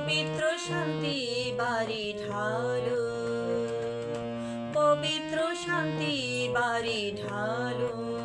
পবিত্র শান্তি বাড়ি ঢালো। পবিত্র শান্তি বাড়ি ঢালো।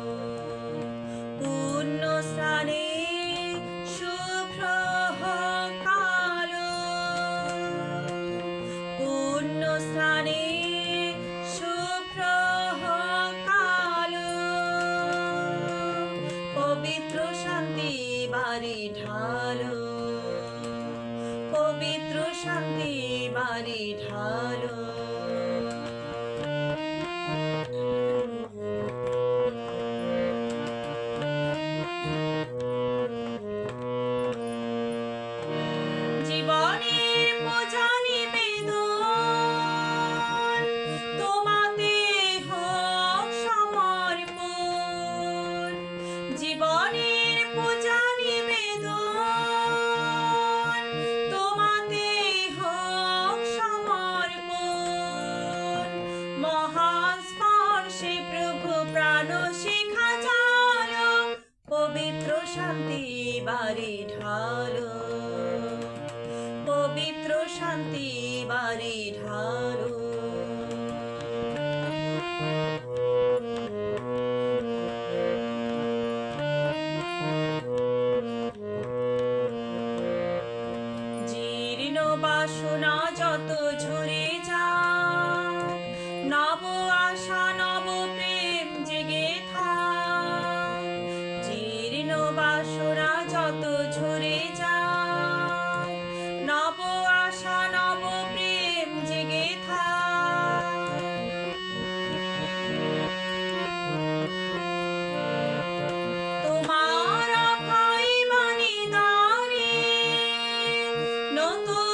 জীবনের নিবেদন তোমাতে হোক সমর্পণ। মহান প্রভু প্রাণ শিখা জালো পবিত্র শান্তি বাড়ি ঢালো। পবিত্র শান্তি বাড়ি ঢালো। বাসনা যত ঝরে যা নব আশা, নব প্রেম জেগে থা জীর্ণ বাসনা যত ঝরে যায়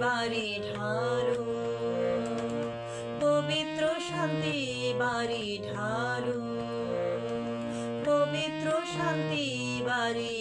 বাড়ি ঢালু। পবিত্র শান্তি বাড়ি ঢালু। পবিত্র শান্তি বাড়ি